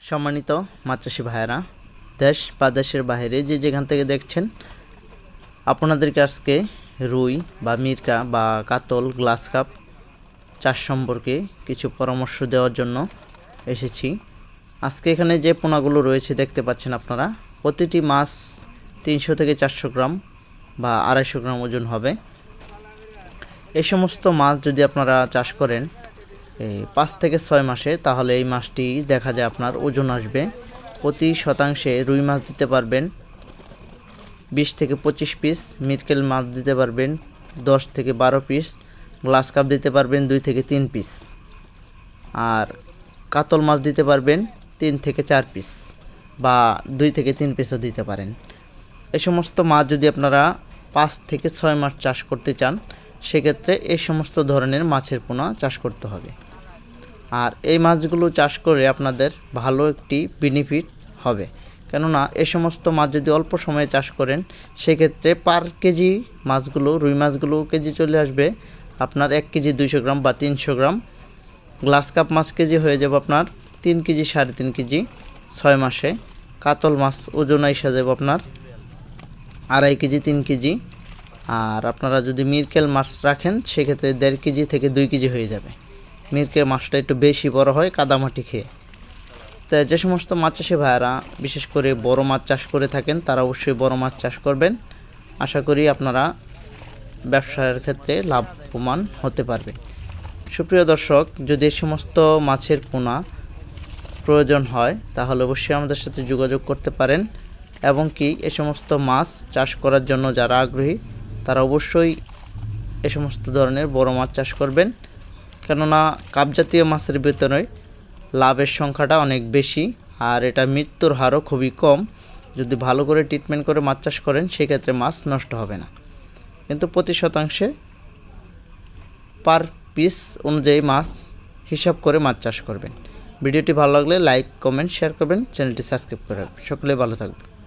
সম্মানিত মাছ চাষি ভাইয়েরা, দেশ বা দেশের বাইরে যে যেখান থেকে দেখছেন, আপনাদেরকে আজকে রুই বা মিরকা বা কাতল গ্লাস কাপ চাষ সম্পর্কে কিছু পরামর্শ দেওয়ার জন্য এসেছি। আজকে এখানে যে পোনাগুলো রয়েছে দেখতে পাচ্ছেন আপনারা, প্রতিটি মাছ তিনশো থেকে চারশো গ্রাম বা আড়াইশো গ্রাম ওজন হবে। এই সমস্ত মাছ যদি আপনারা চাষ করেন পাঁচ থেকে ছয় মাসে, তাহলে এই মাছটি দেখা যায় আপনার ওজন আসবে। প্রতি শতাংশে রুই মাছ দিতে পারবেন। বিশ থেকে পঁচিশ পিস, মিরকেল মাছ দিতে পারবেন। দশ থেকে বারো পিস, গ্লাস কাপ দিতে পারবেন, দুই থেকে তিন পিস। আর কাতল মাছ দিতে পারবেন, তিন থেকে চার পিস বা দুই থেকে তিন পিসও দিতে পারেন। এই সমস্ত মাছ যদি আপনারা পাঁচ থেকে ছয় মাস চাষ করতে চান, সেক্ষেত্রে এই সমস্ত ধরনের মাছের পোনা চাষ করতে হবে। আর এই মাছগুলো চাষ করে আপনাদের ভালো একটি বেনিফিট হবে। কেননা এ সমস্ত মাছ যদি অল্প সময়ে চাষ করেন, সেক্ষেত্রে পার কেজি মাছগুলো, রুই মাছগুলো কেজি চলে আসবে আপনার এক কেজি দুইশো গ্রাম বা তিনশো গ্রাম। গ্লাস কাপ মাছ কেজি হয়ে যাবে আপনার তিন কেজি সাড়ে তিন কেজি ছয় মাসে। কাতল মাছ ওজন এসে যাবে আপনার আড়াই কেজি, তিন কেজি। আর আপনারা যদি মিরকেল মাছ রাখেন, সেক্ষেত্রে দেড় কেজি থেকে দুই কেজি হয়ে যাবে। মিরকেল মাছটা একটু বেশি বড় হয় কাদামাটি খেয়ে। তো যে সমস্ত মাছ চাষি ভাইয়ারা, বিশেষ করে বড় মাছ চাষ করে থাকেন, তারা অবশ্যই বড় মাছ চাষ করবেন। আশা করি আপনারা ব্যবসার ক্ষেত্রে লাভবান হতে পারবেন। সুপ্রিয় দর্শক, যদি এই সমস্ত মাছের পোনা প্রয়োজন হয়, তাহলে অবশ্যই আমাদের সাথে যোগাযোগ করতে পারেন। এবং কি, এ সমস্ত মাছ চাষ করার জন্য যারা আগ্রহী, তারা অবশ্যই এ সমস্ত ধরনের বড় মাছ চাষ করবেন। কেননা কাপ জাতীয় মাছের ভিতরে লাভের সংখ্যাটা অনেক বেশি আর এটা মৃত্যুর হারও খুবই কম। যদি ভালো করে ট্রিটমেন্ট করে মাছ চাষ করেন, সেক্ষেত্রে মাছ নষ্ট হবে না। কিন্তু প্রতি শতাংশে পার পিস অনুযায়ী মাছ হিসাব করে মাছ চাষ করবেন। ভিডিওটি ভালো লাগলে লাইক কমেন্ট শেয়ার করবেন। চ্যানেলটি সাবস্ক্রাইব করে রাখবেন। সকলে ভালো থাকবেন।